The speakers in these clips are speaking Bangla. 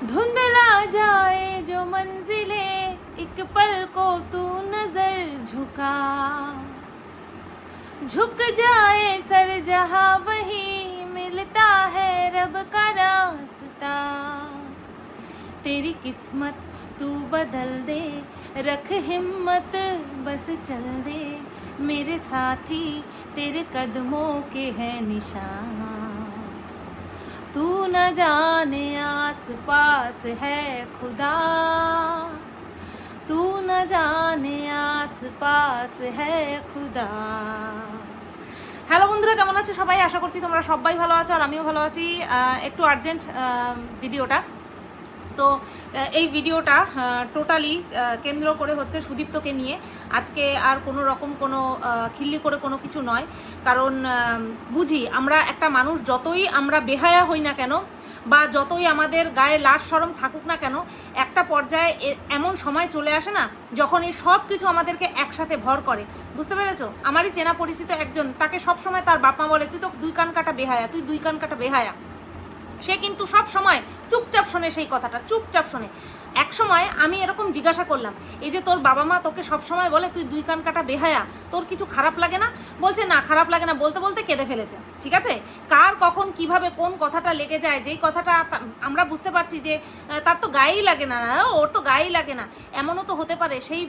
धुंधला जाए जो मंजिले, एक पल को तू नज़र झुका। झुक जाए सर जहाँ वही मिलता है रब का रास्ता। तेरी किस्मत तू बदल दे, रख हिम्मत बस चल दे। मेरे साथी तेरे कदमों के है निशान। तू न जाने आस पास है खुदा तू न जाने आस पास है খুদা হ্যালো বন্ধুরা কেমন আছো সবাই আশা করছি তোমরা সবাই ভালো আছো আর আমিও ভালো আছি আহ, একটু আর্জেন্ট ভিডিওটা তো এই ভিডিওটা টোটালি কেন্দ্র করে হচ্ছে সুদীপ্তকে নিয়ে। আজকে আর কোনো রকম কোনো খিল্লি করে কোনো কিছু নয়। কারণ বুঝি, আমরা একটা মানুষ, যতই আমরা বেহায়া হই না কেন, বা যতই আমাদের গায়ে লাশ সরম থাকুক না কেন, একটা পর্যায়ে এমন সময় চলে আসে না, যখন এই সব কিছু আমাদেরকে একসাথে ভর করে। বুঝতে পেরেছ? আমারই চেনা পরিচিত একজন, তাকে সবসময় তার বাপ মা বলে, তুই তো দুই কান কাটা বেহায়া, তুই দুই কান কাটা বেহায়া। সে কিন্তু সব সময় চুপচাপ শোনে সেই কথাটা, চুপচাপ শোনে। এক সময় আমি এরকম জিজ্ঞাসা করলাম, এই যে তোর বাবা মা তোকে সব সময় বলে তুই দুই কান কাটা বেহায়া, তোর কিছু খারাপ লাগে না? বলছে, না, খারাপ লাগে না। বলতে বলতে কেঁদে ফেলেছে, ঠিক আছে? কার, কখন, কীভাবে, কোন কথাটা লেগে যায়, যেই কথাটা আমরা বুঝতে পারছি যে তার তো গায়েই লাগে না ওর তো গায়েই লাগে না, এমনও তো হতে পারে, সেই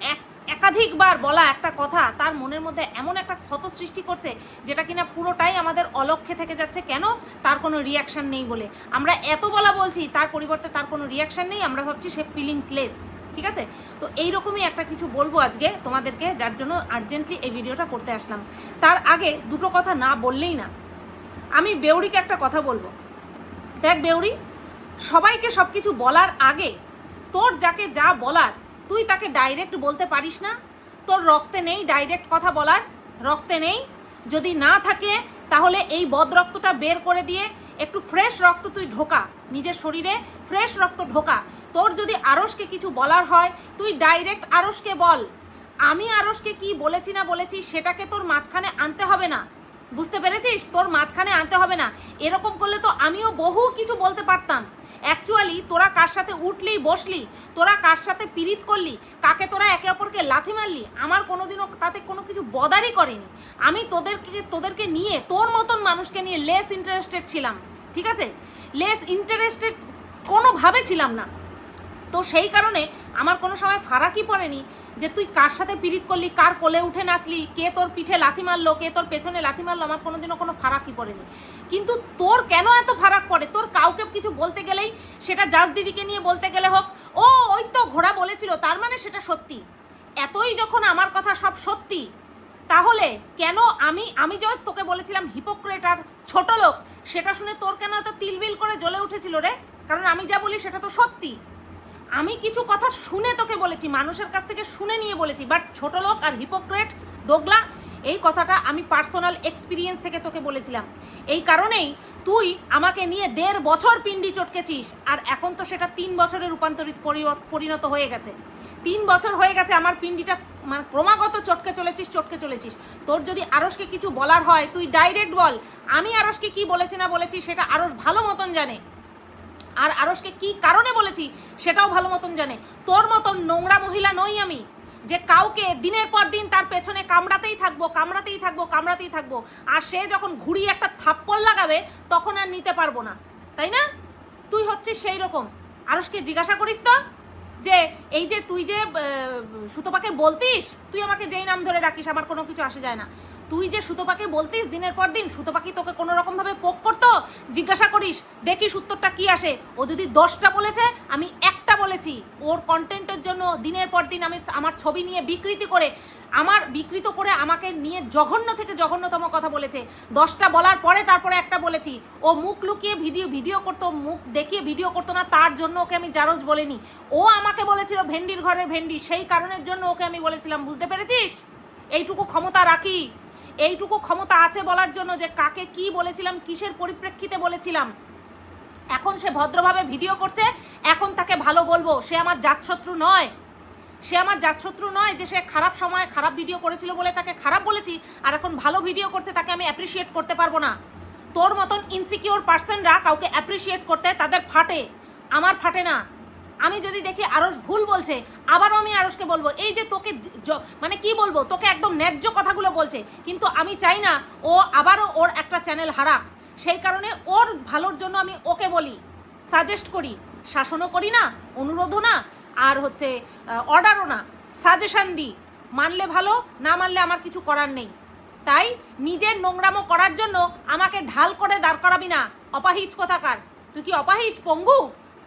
এক, একাধিকবার বলা একটা কথা, তার মনের মধ্যে এমন একটা ক্ষত সৃষ্টি করছে যেটা কিনা পুরোটাই আমাদের অলক্ষ্যে থেকে যাচ্ছে। কেন? তার কোনো রিয়াকশন নেই বলে। আমরা এত বলা বলছি, তার পরিবর্তে তার কোনো রিয়াকশন নেই, আমরা ভাবছি সে ফিলিংস লেস ঠিক আছে? তো এইরকমই একটা কিছু বলব আজকে তোমাদেরকে, যার জন্য আর্জেন্টলি এই ভিডিওটা করতে আসলাম। তার আগে দুটো কথা না বললেই না। আমি বেউরিকে একটা কথা বলব। দেখ বেউরি, সবাইকে সব কিছু বলার আগে তোর যাকে যা বলার তুই তাকে ডাইরেক্ট বলতে পারিস না? তোর রক্তে নেই ডাইরেক্ট কথা বলার, রক্তে নেই। যদি না থাকে, তাহলে এই বদ রক্তটা বের করে দিয়ে একটু ফ্রেশ রক্ত তুই ঢোকা, নিজের শরীরে ফ্রেশ রক্ত ঢোকা। তোর যদি আরসকে কিছু বলার হয়, তুই ডাইরেক্ট আরসকে বল। আমি আরসকে কি বলেছি না বলেছি, সেটাকে তোর মাঝখানে আনতে হবে না। বুঝতে পেরেছিস? তোর মাঝখানে আনতে হবে না। এরকম করলে তো আমিও বহু কিছু বলতে পারতাম। অ্যাকচুয়ালি তোরা কার সাথে উঠলি, বসলি? তোরা কার সাথে পিরিত করলি? কাকে তোরা একে অপরকে লাথি মারলি? আমার কোনোদিনও তাতে কোনো কিছু বদারই করেনি। আমি তোদেরকে তোদেরকে নিয়ে, তোর মতন মানুষকে নিয়ে লেস ইন্টারেস্টেড ছিলাম, ঠিক আছে? লেস ইন্টারেস্টেড কোনোভাবে ছিলাম না। তো সেই কারণে আমার কোনো সময় ফারাকই পড়েনি। যে তুই কার সাথে পিরিত করলি, কার কোলে উঠে নাচলি, কে তোর পিঠে লাথি মারলো, কে তোর পেছনে লাথি মারলো, আমার কোনোদিনও কোনো ফারাকই পড়েনি। কিন্তু তোর কেন এত ফারাক পড়ে? তোর কাউকে কিছু বলতে গেলেই সেটা জাজ দিদিকে নিয়ে বলতে গেলে হোক, ও ওই তো ঘোড়া বলেছিল, তার মানে সেটা সত্যি। এতই যখন আমার কথা সব সত্যি, তাহলে কেন আমি আমি যে তোকে বলেছিলাম হিপোক্রেট আর ছোট লোক, সেটা শুনে তোর কেন এত তিলবিল করে জ্বলে উঠেছিল রে? কারণ আমি যা বলি সেটা তো সত্যি। আমি কিছু কথা শুনে তোকে বলেছি, মানুষের কাছ থেকে শুনে নিয়ে বলেছি বাট ছোট লোক আর হিপোক্রেট দোগলা, এই কথাটা আমি পার্সোনাল এক্সপিরিয়েন্স থেকে তোকে বলেছিলাম। এই কারণেই তুই আমাকে নিয়ে দেড় বছর পিন্ডি চটকেছিস, আর এখন তো সেটা তিন বছরে রূপান্তরিত পরিণত হয়ে গেছে। তিন বছর হয়ে গেছে আমার পিন্ডিটা মানে ক্রমাগত চটকে চলেছিস চটকে চলেছিস। তোর যদি আরসকে কিছু বলার হয়, তুই ডাইরেক্ট বল, আমি আরসকে কি বলেছি না বলেছি সেটা আরস ভালো মতন জানে। আর আরসকে কি কারণে বলেছি সেটাও ভালো মতন জানে। তোর মতন নোংরা মহিলা নই আমি, যে কাউকে দিনের পর দিন তার পেছনে কামড়াতেই থাকব কামড়াতেই থাকব কামড়াতেই থাকব। আর সে যখন ঘুরিয়ে একটা থাপ্পড় লাগাবে, তখন আর নিতে পারব না। তাই না? তুই হচ্ছিস সেই রকম। আরসকে জিজ্ঞাসা করিস তো, যে এই যে তুই যে সুতপাকে বলতিস, তুই আমাকে যেই নাম ধরে ডাকিস, আমার কোনো কিছু আসে যায় না। তুই যে সুতপাকে বলতিস দিনের পর দিন, সুতপাকি তোকে কোনো রকম ভাবে পোক করতো? জিজ্ঞাসা করিস দেখিস উত্তরটা কি আসে। ও যদি দশটা বলেছে, আমি একটা বলেছি। ওর কন্টেন্টের জন্য দিনের পর দিন আমি আমার ছবি নিয়ে বিকৃতি করে, আমার বিকৃত করে আমাকে নিয়ে জঘন্য থেকে জঘন্যতম কথা বলেছে। দশটা বলার পরে তারপরে একটা বলেছি। ও মুখ লুকিয়ে ভিডিও ভিডিও করতো, মুখ দেখিয়ে ভিডিও করতো না, তার জন্য ওকে আমি জারজ বলিনি। ও আমাকে বলেছিল ভেন্ডির ঘরের ভেন্ডি, সেই কারণের জন্য ওকে আমি বলেছিলাম, বুঝতে পেরেছিস? এইটুকু ক্ষমতা রাখি। এইটুকু ক্ষমতা আছে বলার জন্য যে কাকে কি বলেছিলাম, কিসের পরিপ্রেক্ষিতে বলেছিলাম। এখন সে ভদ্রভাবে ভিডিও করছে, এখন তাকে ভালো বলব, সে আমার জাতশত্রু নয়। সে আমার জাতশত্রু নয় যে সে খারাপ সময় খারাপ ভিডিও করেছিল বলে তাকে খারাপ বলেছি, আর এখন ভালো ভিডিও করছে তাকে আমি অ্যাপ্রিসিয়েট করতে পারব না। তোর মতন ইনসিকিওর পার্সনরা কাউকে অ্যাপ্রিসিয়েট করতে তাদের ফাটে, আমার ফাটে না। আমি যদি দেখি আরস ভুল বলছে, আবারও আমি আরসকে বলব, এই যে তোকে মানে কি বলব, তোকে একদম ন্যায্য কথাগুলো বলছে, কিন্তু আমি চাই না ও আবারও ওর একটা চ্যানেল হারাক। সেই কারণে ওর ভালোর জন্য আমি ওকে বলি সাজেস্ট করি, শাসনও করি না, অনুরোধও না, আর হচ্ছে অর্ডারও না সাজেশন দিই, মানলে ভালো, না মানলে আমার কিছু করার নেই। তাই নিজের নোংরামো করার জন্য আমাকে ঢাল করে দাঁড় করাবি না, অপাহিজ কোথাকার? তুই কি অপাহিজ, পঙ্গু?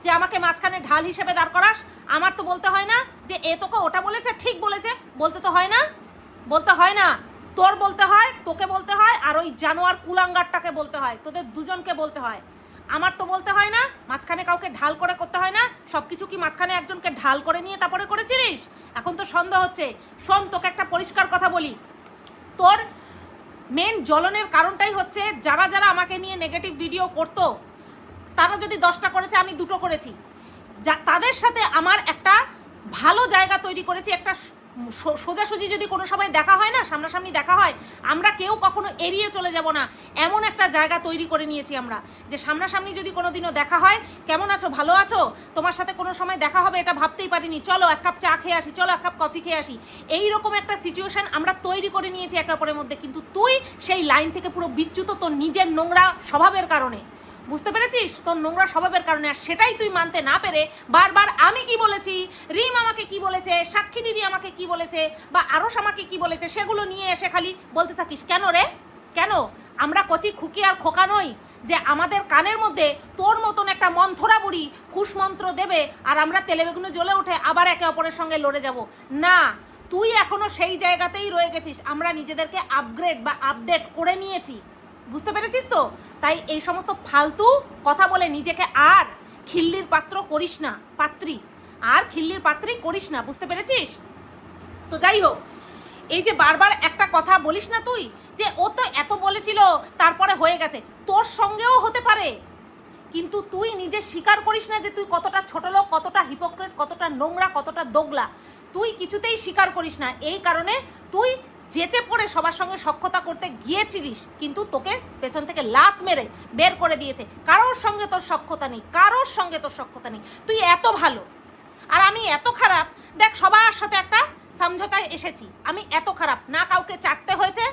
যে আমাকে মাঝখানে ঢাল হিসেবে দাঁড় করাস, আমার তো বলতে হয় না যে এ তোকে ওটা বলেছে, ঠিক বলেছে, বলতে তো হয় না, বলতে হয় না। তোর বলতে হয়, তোকে বলতে হয়, আর ওই জানোয়ার কুলাঙ্গারটাকে বলতে হয়, তোদের দুজনকে বলতে হয়। আমার তো বলতে হয় না, মাঝখানে কাউকে ঢাল করে করতে হয় না সব কিছু কি মাঝখানে একজনকে ঢাল করে নিয়ে তারপরে করেছিলিস? এখন তো সন্দেহ হচ্ছে। শোন, তোকে একটা পরিষ্কার কথা বলি। তোর মেন জ্বলনের কারণটাই হচ্ছে, যারা যারা আমাকে নিয়ে নেগেটিভ ভিডিও করতো তারা যদি দশটা করেছে, আমি দুটো করেছি। যা, তাদের সাথে আমার একটা ভালো জায়গা তৈরি করেছি, একটা সোজাসুজি যদি কোনো সময় দেখা হয় না, সামনাসামনি দেখা হয়, আমরা কেউ কখনো এড়িয়ে চলে যাব না। এমন একটা জায়গা তৈরি করে নিয়েছি আমরা, যে সামনাসামনি যদি কোনো দিনও দেখা হয়, কেমন আছো? ভালো আছো? তোমার সাথে কোনো সময় দেখা হবে এটা ভাবতেই পারিনি। চলো এক কাপ চা খেয়ে আসি, চলো এক কাপ কফি খেয়ে আসি। এই রকম একটা সিচুয়েশন আমরা তৈরি করে নিয়েছি একে অপরের মধ্যে। কিন্তু তুই সেই লাইন থেকে পুরো বিচ্যুত তোর নিজের নোংরা স্বভাবের কারণে। বুঝতে পেরেছিস? তোর নোংরা স্বভাবের কারণে আর সেটাই তুই মানতে না পেরে বারবার আমি কি বলেছি, রিম আমাকে কি বলেছে, সাক্ষী দিদি আমাকে কি বলেছে, বা আরস আমাকে কি বলেছে, সেগুলো নিয়ে এসে খালি বলতে থাকিস। কেন রে? কেন? আমরা কচি খুকি আর খোকা নই যে আমাদের কানের মধ্যে তোর মতন একটা মন্থরা বুড়ি কুশমন্ত্র দেবে আর আমরা তেলে বেগুনে জ্বলে উঠে আবার একে অপরের সঙ্গে লড়ে যাব। না, তুই এখনও সেই জায়গাতেই রয়ে গেছিস। আমরা নিজেদেরকে আপগ্রেড বা আপডেট করে নিয়েছি। বুঝতে পেরেছিস তো? তাই এই সমস্ত ফালতু কথা বলে নিজেকে আর খিল্লির পাত্র করিস না, পাত্রী। আর খিল্লির পাত্রী করিস না, বুঝতে পেরেছিস? তো যাই হোক, এই যে বারবার একটা কথা বলিস না তুই, যে ও তো এত বলেছিল, তারপরে হয়ে গেছে, তোর সঙ্গেও হতে পারে। কিন্তু তুই নিজে স্বীকার করিস না যে তুই কতটা ছোট লোক, কতটা হিপোক্রেট কতটা নোংরা, কতটা দোগলা। তুই কিছুতেই স্বীকার করিস না। এই কারণে তুই যেচে পড়ে সবার সঙ্গে সক্ষতা করতে গিয়েছিলিস, কিন্তু তোকে পেছন থেকে লাত মেরে বের করে দিয়েছে। কারোর সঙ্গে তোর সক্ষতা নেই, কারোর সঙ্গে তোর সক্ষতা নেই। তুই এত ভালো আর আমি এত খারাপ, দেখ সবার সাথে একটা সমঝোতায় এসেছি, আমি এত খারাপ। না কাউকে চাটতে হয়েছে,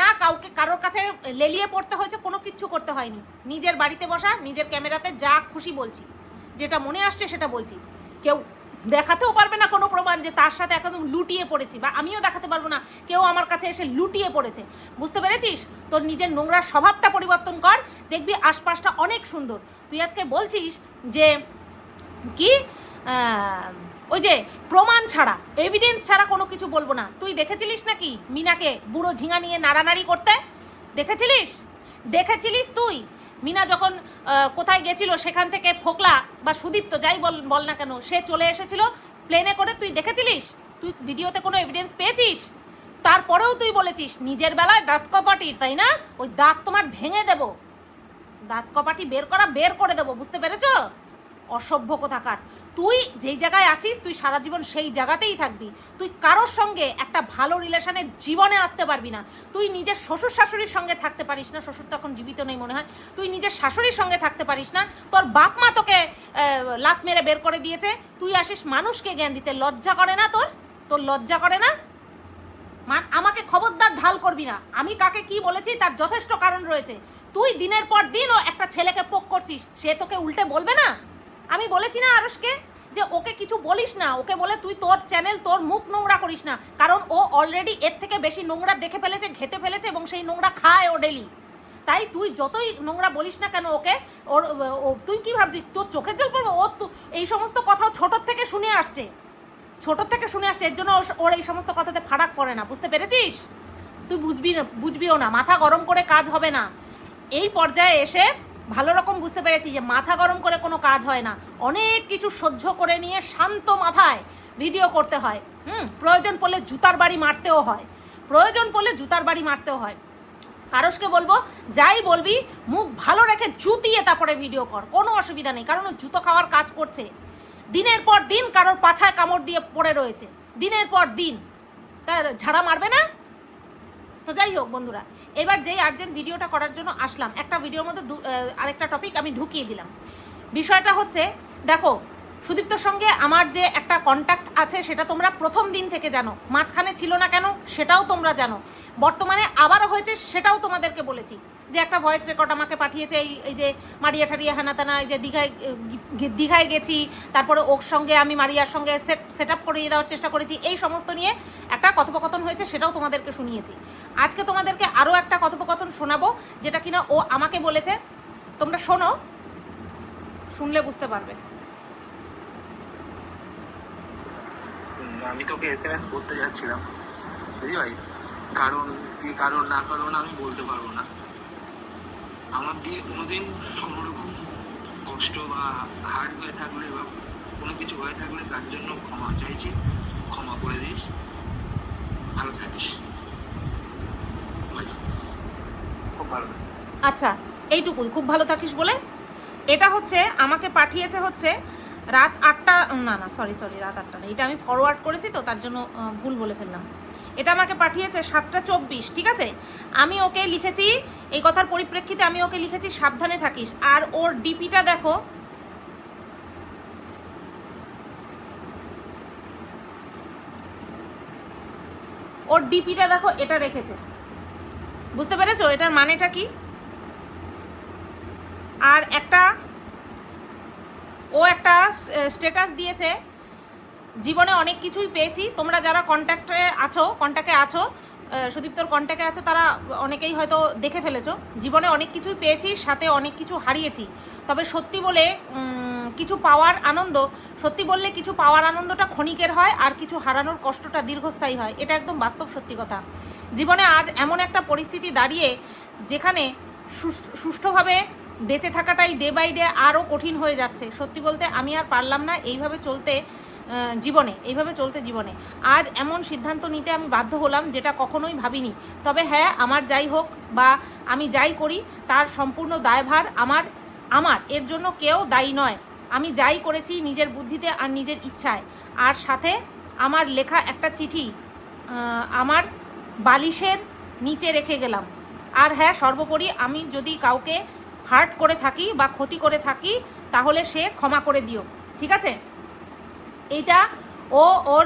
না কাউকে কারোর কাছে লেলিয়ে পড়তে হয়েছে, কোনো কিচ্ছু করতে হয়নি। নিজের বাড়িতে বসা, নিজের ক্যামেরাতে যা খুশি বলছি, যেটা মনে আসছে সেটা বলছি। কেউ দেখাতেও পারবে না কোনো প্রমাণ যে তার সাথে একদম লুটিয়ে পড়েছি বা আমিও দেখাতে পারব না, কেউ আমার কাছে এসে লুটিয়ে পড়েছে। বুঝতে পেরেছিস? তোর নিজের নোংরা স্বভাবটা পরিবর্তন কর, দেখবি আশপাশটা অনেক সুন্দর। তুই আজকে বলছিস যে কি ওই যে প্রমাণ ছাড়া এভিডেন্স ছাড়া কোনো কিছু বলব না। তুই দেখেছিলিস নাকি মিনাকে বুড়ো ঝিঙা নিয়ে নাড়ানাড়ি করতে? দেখেছিলিস? দেখেছিলিস তুই? মিনা যখন কোথায় গেছিল সেখান থেকে ফোকলা বা সুদীপ্ত যাই বল বল না কেন, সে চলে এসেছিল প্লেনে করে, তুই দেখেছিলিস? তুই ভিডিওতে কোনো এভিডেন্স পেয়েছিস? তারপরেও তুই বলেছিস, নিজের বেলায় দাঁত কপাটির, তাই না? ওই দাঁত তোমার ভেঙে দেব। দাঁত কপাটি বের করা বের করে দেবো, বুঝতে পেরেছ? অসভ্য কোথাকার। তুই যেই জায়গায় আছিস, তুই সারা জীবন সেই জায়গাতেই থাকবি। তুই কারোর সঙ্গে একটা ভালো রিলেশনে জীবনে আসতে পারবি না। তুই নিজের শ্বশুর শাশুড়ির সঙ্গে থাকতে পারিস না, শ্বশুর তখন জীবিত নেই মনে হয়। তুই নিজের শাশুড়ির সঙ্গে থাকতে পারিস না। তোর বাপ মা তোকে লাত মেরে বের করে দিয়েছে। তুই আসিস মানুষকে জ্ঞান দিতে। লজ্জা করে না তোর? তোর লজ্জা করে না? মান, আমাকে খবরদার ঢাল করবি না। আমি কাকে কি বলেছি তার যথেষ্ট কারণ রয়েছে। তুই দিনের পর দিনও একটা ছেলেকে পোক করছিস। সে তোকে উল্টে বলবে না? আমি বলেছি না আরসকে যে ওকে কিছু বলিস না, ওকে বলে তুই তোর চ্যানেল তোর মুখ নোংরা করিস না। কারণ ও অলরেডি এর থেকে বেশি নোংরা দেখে ফেলেছে, ঘেটে ফেলেছে এবং সেই নোংরা খায় ও ডেলি তাই তুই যতই নোংরা বলিস না কেন ওকে, ওর তুই কি ভাবছিস? তোর চোখের জল পড়বে? ও তো, এই সমস্ত কথা ছোটোর থেকে শুনে আসছে। ছোট থেকে শুনে আসছে, এর জন্য ওর- ওর এই সমস্ত কথাতে ফারাক পড়ে না। বুঝতে পেরেছিস? তুই বুঝবি না, বুঝবিও না। মাথা গরম করে কাজ হবে না। এই পর্যায়ে এসে ভালো রকম বুঝতে পেরেছি যে মাথা গরম করে কোনো কাজ হয় না। অনেক কিছু সহ্য করে নিয়ে শান্ত মাথায় ভিডিও করতে হয়। হুম, প্রয়োজন পড়লে জুতার বাড়ি মারতেও হয়। প্রয়োজন পড়লে জুতার বাড়ি মারতেও হয়। আরসকে বলব, যাই বলবি, মুখ ভালো রেখে জুতিয়ে তারপরে ভিডিও কর। কোনো অসুবিধা নেই, কারণ জুতো খাওয়ার কাজ করছে। দিনের পর দিন কারোর পাছায় কামড় দিয়ে পড়ে রয়েছে। দিনের পর দিন। তার ঝাড়া মারবে না? তো যাই হোক বন্ধুরা এবার যেই আর্জেন্ট ভিডিওটা করার জন্য আসলাম, একটা ভিডিওর মধ্যে আরেকটা টপিক আমি ঢুকিয়ে দিলাম। বিষয়টা হচ্ছে, দেখো, সুদীপ্তর সঙ্গে আমার যে একটা কন্ট্যাক্ট আছে, সেটা তোমরা প্রথম দিন থেকে জানো। মাঝখানে ছিল না কেন, সেটাও তোমরা জানো। বর্তমানে আবারও হয়েছে, সেটাও তোমাদেরকে বলেছি। যে একটা ভয়েস রেকর্ড আমাকে পাঠিয়েছে, এই এই যে মারিয়া ঠারিয়া হানাতানা এই যে দীঘায় দীঘায় গেছি, তারপরে ওর সঙ্গে আমি মারিয়ার সঙ্গে সেট সেট আপ করিয়ে দেওয়ার চেষ্টা করেছি, এই সমস্ত নিয়ে একটা কথোপকথন হয়েছে সেটাও তোমাদেরকে শুনিয়েছি। আজকে তোমাদেরকে আরও একটা কথোপকথন শোনাবো, যেটা কিনা ও আমাকে বলেছে, তোমরা শোনো, শুনলে বুঝতে পারবে। আমি তোকে এস এম এস করতে যাচ্ছিলাম, বুঝলি ভাই? কারণ, কি কারণ না কারণ আমি বলতে পারব না। আমার দিয়ে কোনোদিন কোনো রকম কষ্ট বা হার্ট হয়ে থাকলে বা কোনো কিছু হয়ে থাকলে তার জন্য ক্ষমা চাইছি। ক্ষমা করে দিস। ভালো থাকিস। খুব ভালো। আচ্ছা এইটুকুই। খুব ভালো থাকিস বলে? এটা হচ্ছে, আমাকে পাঠিয়েছে হচ্ছে রাত আটটা না না সরি সরি রাত আটটা না। এটা আমি ফরওয়ার্ড করেছি তো, তার জন্য ভুল বলে ফেললাম। এটা আমাকে পাঠিয়েছে সাতটা চব্বিশ, ঠিক আছে? আমি ওকে লিখেছি, এই কথার পরিপ্রেক্ষিতে আমি ওকে লিখেছি, সাবধানে থাকিস। আর ওর ডিপিটা দেখো। ওর ডিপিটা দেখো, এটা রেখেছে। বুঝতে পেরেছ? এটার মানেটা কি? আর একটা, ও একটা স্ট্যাটাস দিয়েছে জীবনে অনেক কিছুই পেয়েছি। তোমরা যারা কন্ট্যাক্টে আছো কন্ট্যাক্টে আছো সুদীপ্তর কন্ট্যাক্টে আছো, তারা অনেকেই হয়তো দেখে ফেলেছো। জীবনে অনেক কিছুই পেয়েছি, সাথে অনেক কিছু হারিয়েছি। তবে সত্যি বলে কিছু পাওয়ার আনন্দ, সত্যি বললে কিছু পাওয়ার আনন্দটা ক্ষণিকের হয় আর কিছু হারানোর কষ্টটা দীর্ঘস্থায়ী হয়। এটা একদম বাস্তব সত্যি কথা। জীবনে আজ এমন একটা পরিস্থিতি দাঁড়িয়ে, যেখানে সুষ্ঠ- সুষ্ঠুভাবে বেঁচে থাকাটাই ডে বাই ডে আরও কঠিন হয়ে যাচ্ছে। সত্যি বলতে আমি আর পারলাম না এইভাবে চলতে। জীবনে, এইভাবে চলতে জীবনে। আজ এমন সিদ্ধান্ত নিতে আমি বাধ্য হলাম যেটা কখনোই ভাবিনি। তবে হ্যাঁ আমার যাই হোক বা আমি যাই করি, তার সম্পূর্ণ দায়ভার আমার আমার। এর জন্য কেউ দায়ী নয়। আমি যাই করেছি নিজের বুদ্ধিতে আর নিজের ইচ্ছায়। আর সাথে আমার লেখা একটা চিঠি আমার বালিশের নিচে রেখে গেলাম। আর হ্যাঁ সর্বোপরি আমি যদি কাউকে হার্ট করে থাকি বা ক্ষতি করে থাকি, তাহলে সে ক্ষমা করে দিও। ঠিক আছে? এইটা ও ওর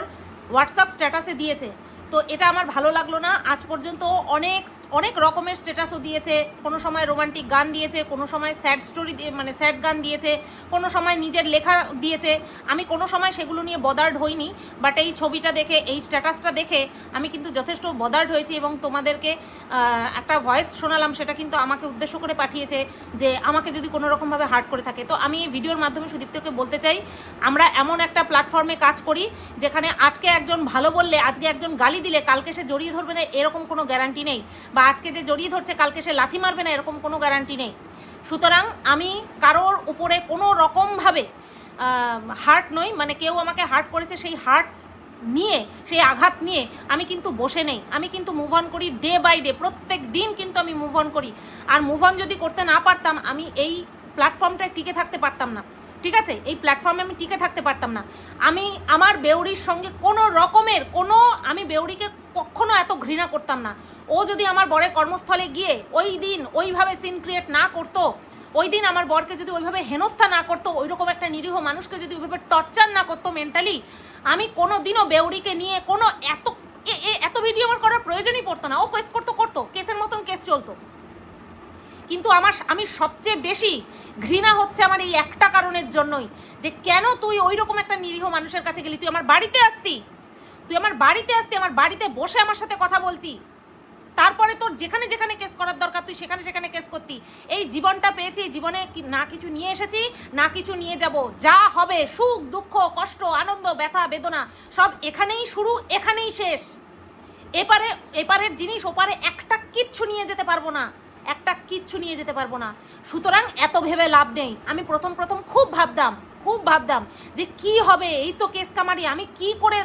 হোয়াটসঅ্যাপ স্ট্যাটাসে দিয়েছে। তো এটা আমার ভালো লাগল না। আজ পর্যন্ত অনেক অনেক রকমের স্ট্যাটাসও দিয়েছে। কোনো সময় রোমান্টিক গান দিয়েছে, কোনো সময় স্যাড স্টোরি দিয়ে মানে স্যাড গান দিয়েছে, কোনো সময় নিজের লেখা দিয়েছে। আমি কোনো সময় সেগুলো নিয়ে বদার্ড হইনি বাট এই ছবিটা দেখে, এই স্ট্যাটাসটা দেখে আমি কিন্তু যথেষ্ট বদার্ড হয়েছি এবং তোমাদেরকে একটা ভয়েস শোনালাম, সেটা কিন্তু আমাকে উদ্দেশ্য করে পাঠিয়েছে যে আমাকে যদি কোনো রকমভাবে হার্ট করে থাকে। তো আমি এই ভিডিওর মাধ্যমে সুদীপ্তকে বলতে চাই, আমরা এমন একটা প্ল্যাটফর্মে কাজ করি, যেখানে আজকে একজন ভালো বললে, আজকে একজন গালি দিলে কালকে সে জড়িয়ে ধরবে না, এরকম কোনো গ্যারান্টি নেই। বা আজকে যে জড়িয়ে ধরছে, কালকে সে লাথি মারবে না, এরকম কোনো গ্যারান্টি নেই। সুতরাং আমি কারোর উপরে কোনো রকমভাবে হার্ট নই মানে কেউ আমাকে হার্ট করেছে সেই হার্ট নিয়ে, সেই আঘাত নিয়ে আমি কিন্তু বসে নেই। আমি কিন্তু মুভ অন করি ডে বাই ডে প্রত্যেক দিন কিন্তু আমি মুভ অন করি। আর মুভ অন যদি করতে না পারতাম, আমি এই প্ল্যাটফর্মটায় টিকে থাকতে পারতাম না। ঠিক আছে? এই প্ল্যাটফর্মে আমি টিকে থাকতে পারতাম না। আমি, আমার বেউরির সঙ্গে কোনো রকমের কোনো, আমি বেউরিকে কখনো এত ঘৃণা করতাম না। ও যদি আমার বরের কর্মস্থলে গিয়ে ওই দিন ওইভাবে সিন ক্রিয়েট না করতো, ওই দিন আমার বরকে যদি ওইভাবে হেনস্থা না করতো ওই রকম একটা নিরীহ মানুষকে যদি ওইভাবে টর্চার না করতো মেন্টালি আমি কোনো দিনও বেউরিকে নিয়ে কোনো এত এত ভিডিও আমার করার প্রয়োজনই পড়তো না। ও কেস করতো করতো। কেসের মতন কেস চলতো। কিন্তু আমার আমি সবচেয়ে বেশি ঘৃণা হচ্ছে আমার এই একটা কারণের জন্যই, যে কেন তুই ওই রকম একটা নিরীহ মানুষের কাছে গেলি? তুই আমার বাড়িতে আসতি। তুই আমার বাড়িতে আসতি, আমার বাড়িতে বসে আমার সাথে কথা বলতি। তারপরে তোর যেখানে যেখানে কেস করার দরকার, তুই সেখানে সেখানে কেস করতি। এই জীবনটা পেয়েছি, জীবনে না কিছু নিয়ে এসেছি, না কিছু নিয়ে যাব। যা হবে, সুখ, দুঃখ, কষ্ট, আনন্দ, ব্যথা, বেদনা, সব এখানেই শুরু, এখানেই শেষ। এপারে এপারের জিনিস, ওপারে একটা কিচ্ছু নিয়ে যেতে পারব না। একটা কিচ্ছু নিয়ে যেতে পারব না। সুতরাং এত ভেবে লাভ নেই। আমি প্রথম প্রথম খুব ভাবতাম খুব ভাবতাম যে কি হবে? এই তো কেস কামারি। আমি কি করে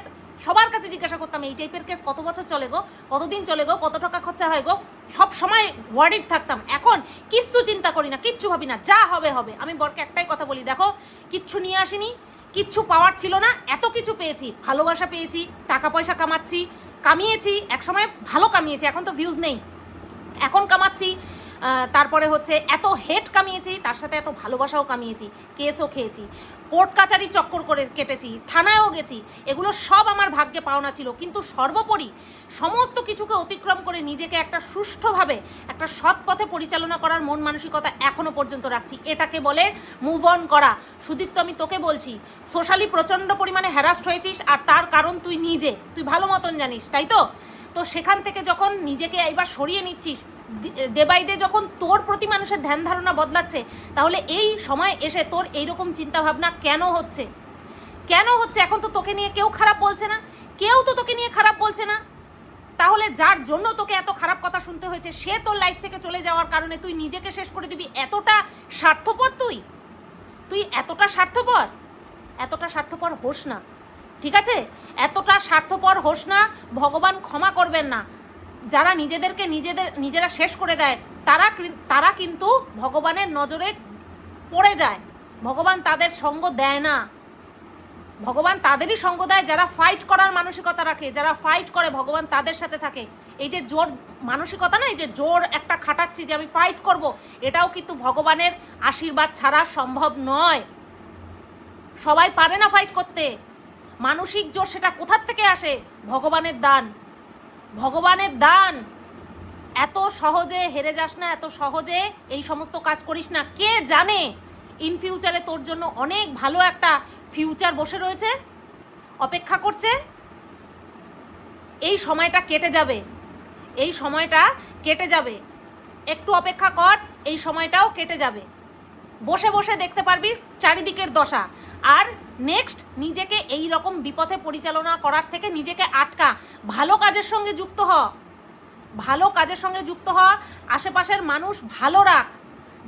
সবার কাছে জিজ্ঞাসা করতাম, এই টাইপের কেস কত বছর চলে গো? কতদিন চলে গো? কত টাকা খরচা হয় গো? সব সময় ওয়ার্ডিড থাকতাম। এখন কিচ্ছু চিন্তা করি না, কিচ্ছু ভাবি না, যা হবে হবে। আমি বরকে একটাই কথা বলি, দেখো, কিচ্ছু নিয়ে আসিনি, কিচ্ছু পাওয়ার ছিল না, এত কিছু পেয়েছি। ভালোবাসা পেয়েছি, টাকা পয়সা কামাচ্ছি, কামিয়েছি, একসময় ভালো কামিয়েছি, এখন তো ভিউজ নেই। এখন কামাচ্ছি। তারপরে হচ্ছে এত হেট কামিয়েছি, তার সাথে এত ভালোবাসাও কামিয়েছি, কেসও খেয়েছি, কোর্ট কাচারি চক্কর করে কেটেছি, থানায়ও গেছি, এগুলো সব আমার ভাগ্যে পাওনা ছিল। কিন্তু সর্বোপরি সমস্ত কিছুকে অতিক্রম করে নিজেকে একটা সুষ্ঠুভাবে, একটা সৎ পথে পরিচালনা করার মন মানসিকতা এখনও পর্যন্ত রাখছি। এটাকে বলে মুভ অন করা। সুদীপ্ত, আমি তোকে বলছি সোশ্যালি প্রচণ্ড পরিমাণে হ্যারাস্ট হয়েছিস আর তার কারণ তুই নিজে। তুই ভালো মতন জানিস, তাই তো? তো সেখান থেকে যখন নিজেকে এবার সরিয়ে নিচ্ছিস ডে বাই ডে যখন তোর প্রতি মানুষের ধ্যান ধারণা বদলাচ্ছে, তাহলে এই সময় এসে তোর এইরকম চিন্তাভাবনা কেন হচ্ছে? কেন হচ্ছে? এখন তো তোকে নিয়ে কেউ খারাপ বলছে না। কেউ তো তোকে নিয়ে খারাপ বলছে না। তাহলে যার জন্য তোকে এত খারাপ কথা শুনতে হয়েছে, সে তোর লাইফ থেকে চলে যাওয়ার কারণে তুই নিজেকে শেষ করে দিবি? এতটা স্বার্থপর তুই? তুই এতটা স্বার্থপর? এতটা স্বার্থপর হোস না। ঠিক আছে? এতটা স্বার্থপর হোস না, ভগবান ক্ষমা করবেন না। যারা নিজেদেরকে নিজেদের, নিজেরা শেষ করে দেয়, তারা তারা কিন্তু ভগবানের নজরে পড়ে যায়। ভগবান তাদের সঙ্গ দেয় না। ভগবান তাদেরই সঙ্গ দেয় যারা ফাইট করার মানসিকতা রাখে, যারা ফাইট করে, ভগবান তাদের সাথে থাকে। এই যে জোর মানসিকতা না, এই যে জোর একটা খাটাচ্ছি যে আমি ফাইট করব, এটাও কিন্তু ভগবানের আশীর্বাদ ছাড়া সম্ভব নয়। সবাই পারে না ফাইট করতে। মানসিক জোর সেটা কোথার থেকে আসে? ভগবানের দান। ভগবানের দান। এত সহজে হেরে যাস না, এত সহজে এই সমস্ত কাজ করিস না। কে জানে? ইন ফিউচারে তোর জন্য অনেক ভালো একটা ফিউচার বসে রয়েছে, অপেক্ষা করছে। এই সময়টা কেটে যাবে। এই সময়টা কেটে যাবে। একটু অপেক্ষা কর, এই সময়টাও কেটে যাবে। বসে বসে দেখতে পারবি চারিদিকের দশা। আর নেক্সট নিজেকে এই রকম বিপথে পরিচালনা করার থেকে নিজেকে আটকা। ভালো কাজের সঙ্গে যুক্ত হ। ভালো কাজের সঙ্গে যুক্ত হ। আশেপাশের মানুষ ভালো রাখ।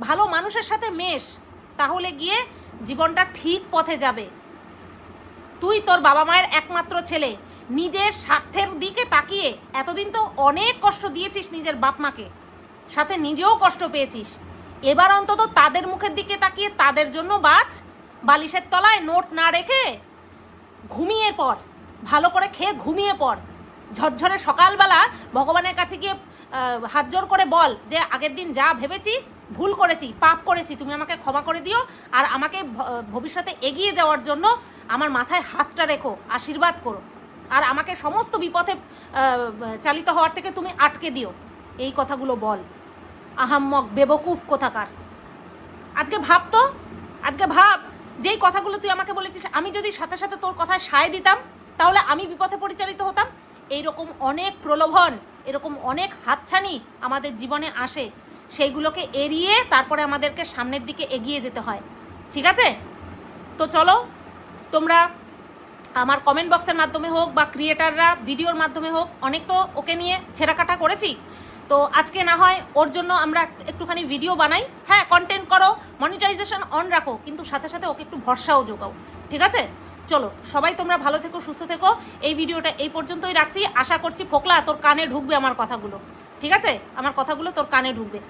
ভালো মানুষের সাথে মেশ। তাহলে গিয়ে জীবনটা ঠিক পথে যাবে। তুই তোর বাবা মায়ের একমাত্র ছেলে। নিজের স্বার্থের দিকে তাকিয়ে এতদিন তো অনেক কষ্ট দিয়েছিস নিজের বাপ মাকে। সাথে নিজেও কষ্ট পেয়েছিস। এবার অন্তত তাদের মুখের দিকে তাকিয়ে তাদের জন্য বাঁচ বালিশের তলায় নোট না রেখে ঘুমিয়ে পড়। ভালো করে খেয়ে ঘুমিয়ে পড়। ঝরঝরে সকালবেলা ভগবানের কাছে গিয়ে হাত জোর করে বল যে, আগের দিন যা ভেবেছি, ভুল করেছি, পাপ করেছি, তুমি আমাকে ক্ষমা করে দিও। আর আমাকে ভবিষ্যতে এগিয়ে যাওয়ার জন্য আমার মাথায় হাতটা রেখো, আশীর্বাদ করো। আর আমাকে সমস্ত বিপথে চালিত হওয়ার থেকে তুমি আটকে দিও। এই কথাগুলো বল। আহাম্মক, বেবকুফ কোথাকার? আজকে ভাব তো? আজকে ভাব, যেই কথাগুলো তুই আমাকে বলেছিস, আমি যদি সাথে সাথে তোর কথায় সায় দিতাম, তাহলে আমি বিপথে পরিচালিত হতাম? এইরকম অনেক প্রলোভন, এরকম অনেক হাতছানি আমাদের জীবনে আসে। সেইগুলোকে এড়িয়ে তারপরে আমাদেরকে সামনের দিকে এগিয়ে যেতে হয়। ঠিক আছে? তো চলো, তোমরা আমার কমেন্ট বক্সের মাধ্যমে হোক বা ক্রিয়েটাররা ভিডিওর মাধ্যমে হোক, অনেক তো ওকে নিয়ে ছেঁড়াকাটা করেছি। তো আজকে না হয় ওর জন্য আমরা একটুখানি ভিডিও বানাই। হ্যাঁ কন্টেন্ট করো মনিটাইজেশন অন রাখো, কিন্তু সাথে সাথে ওকে একটু ভরসাও যোগাও, ঠিক আছে? চলো, সবাই তোমরা ভালো থেকো, সুস্থ থেকো। এই ভিডিওটা এই পর্যন্তই রাখছি। আশা করছি ফোকলা, তোর কানে ঢুকবে আমার কথাগুলো, ঠিক আছে? আমার কথাগুলো তোর কানে ঢুকবে।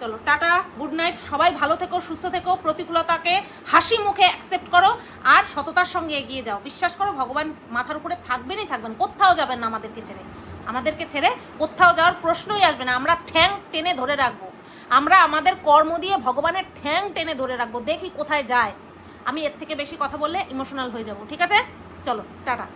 চলো, টাটা গুড নাইট সবাই ভালো থেকো, সুস্থ থেকো, প্রতিকূলতাকে হাসি মুখে অ্যাকসেপ্ট করো, আর সততার সঙ্গে এগিয়ে যাও। বিশ্বাস করো, ভগবান মাথার উপরে থাকবেনই থাকবেন, কোথাও যাবেন না আমাদেরকে ছেড়ে। আমাদেরকে ছেড়ে কোথাও যাওয়ার প্রশ্নই আসবে না। আমরা ঠ্যাং টেনে ধরে রাখব। আমরা আমাদের কর্ম দিয়ে ভগবানের ঠ্যাং টেনে ধরে রাখব। দেখি কোথায় যায়। আমি এর থেকে বেশি কথা বললে ইমোশনাল হয়ে যাব। ঠিক আছে? চলো, টাটা।